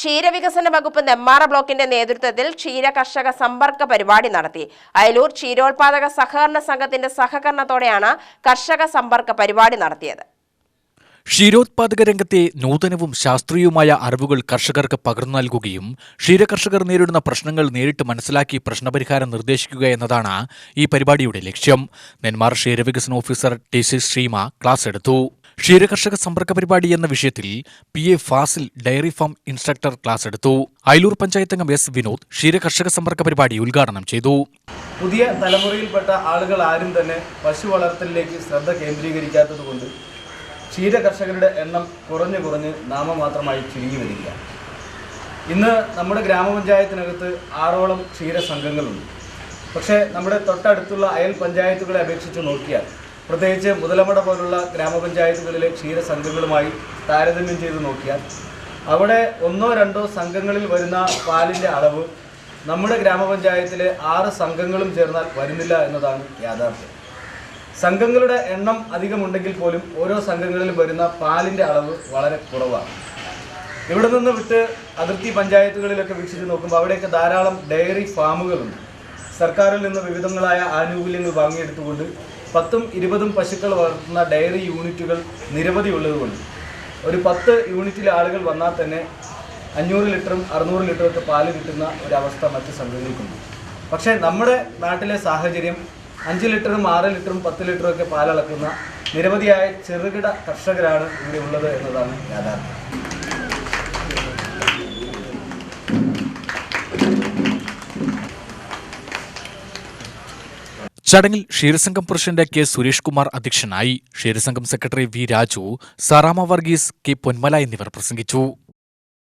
ക്ഷീരവികസന വകുപ്പ് നെമ്മാറ ബ്ലോക്കിന്റെ നേതൃത്വത്തിൽ ക്ഷീര കർഷക സമ്പർക്ക പരിപാടി നടത്തി. അയലൂർ ക്ഷീരോത്പാദക സഹകരണ സംഘത്തിന്റെ സഹകരണത്തോടെയാണ് കർഷക സമ്പർക്ക പരിപാടി നടത്തിയത്. ക്ഷീരോത്പാദക രംഗത്തെ നൂതനവും ശാസ്ത്രീയവുമായ അറിവുകൾ കർഷകർക്ക് പകർന്നു നൽകുകയും ക്ഷീരകർഷകർ നേരിടുന്ന പ്രശ്നങ്ങൾ നേരിട്ട് മനസ്സിലാക്കി പ്രശ്നപരിഹാരം നിർദ്ദേശിക്കുക എന്നതാണ് ഈ പരിപാടിയുടെ ലക്ഷ്യം. നെന്മാർ ക്ഷീരവികസന officer T C Sreema class എടുത്തു. ക്ഷീരകർഷക സമ്പർക്ക പരിപാടി എന്ന വിഷയത്തിൽ P A Fasil dairy farm instructor class എടുത്തു. അയലൂർ പഞ്ചായത്ത് അംഗം എസ് വിനോദ് ക്ഷീരകർഷക സമ്പർക്ക പരിപാടി ഉദ്ഘാടനം ചെയ്തു. പുതിയ തലമുറയിൽപ്പെട്ട ആളുകൾ ആരും തന്നെ പശു വളർത്തലിലേക്ക് ശ്രദ്ധ കേന്ദ്രീകരിക്കാത്തതുകൊണ്ട് ക്ഷീര കർഷകരുടെ എണ്ണം കുറഞ്ഞു കുറഞ്ഞ് നാമമാത്രമായി ചുരുങ്ങി വരില്ല. ഇന്ന് നമ്മുടെ ഗ്രാമപഞ്ചായത്തിനകത്ത് ആറോളം ക്ഷീര സംഘങ്ങളുണ്ട് പക്ഷേ നമ്മുടെ തൊട്ടടുത്തുള്ള അയൽ പഞ്ചായത്തുകളെ അപേക്ഷിച്ച് നോക്കിയാൽ പ്രത്യേകിച്ച് മുതലമട പോലുള്ള ഗ്രാമപഞ്ചായത്തുകളിലെ ക്ഷീര സംഘങ്ങളുമായി താരതമ്യം ചെയ്ത് നോക്കിയാൽ അവിടെ ഒന്നോ രണ്ടോ സംഘങ്ങളിൽ വരുന്ന പാലിന്റെ അളവ് നമ്മുടെ ഗ്രാമപഞ്ചായത്തിലെ ആറ് സംഘങ്ങളും ചേർന്നാൽ വരുന്നില്ല എന്നതാണ് യാഥാർത്ഥ്യം. സംഘങ്ങളുടെ എണ്ണം അധികമുണ്ടെങ്കിൽ പോലും ഓരോ സംഘങ്ങളിലും വരുന്ന പാലിന്റെ അളവ് വളരെ കുറവാണ്. ഇവിടെ നിന്ന് വിട്ട് അതിർത്തി പഞ്ചായത്തുകളിലൊക്കെ വീക്ഷിച്ച് നോക്കുമ്പോൾ അവിടെയൊക്കെ ധാരാളം ഡയറി ഫാമുകളുണ്ട്. സർക്കാരിൽ നിന്ന് വിവിധങ്ങളായ ആനുകൂല്യങ്ങൾ വാങ്ങിയെടുത്തുകൊണ്ട് പത്തും ഇരുപതും പശുക്കൾ വളർത്തുന്ന ഡയറി യൂണിറ്റുകൾ നിരവധി ഉള്ളതുകൊണ്ട്. ഒരു പത്ത് യൂണിറ്റിലെ ആളുകൾ വന്നാൽ തന്നെ അഞ്ഞൂറ് ലിറ്ററും അറുന്നൂറ് ലിറ്ററും ഒക്കെ പാൽ കിട്ടുന്ന ഒരവസ്ഥ മറ്റ് സംഘങ്ങൾക്കുണ്ട് പക്ഷേ നമ്മുടെ നാട്ടിലെ സാഹചര്യം അഞ്ച് ലിറ്ററും ആറ് ലിറ്ററും പത്ത് ലിറ്ററും ഒക്കെ പാലളക്കുന്ന നിരവധിയായ ചെറുകിട കർഷകരാണ് ഇവിടെ ഉള്ളത് എന്നതാണ് യാഥാർത്ഥ്യം. ചടങ്ങിൽ ക്ഷീരസംഘം പ്രസിഡന്റ് കെ സുരേഷ് കുമാർ അധ്യക്ഷനായി ക്ഷീരസംഘം secretary V Raju Sarama Varghese K Ponmala എന്നിവർ പ്രസംഗിച്ചു.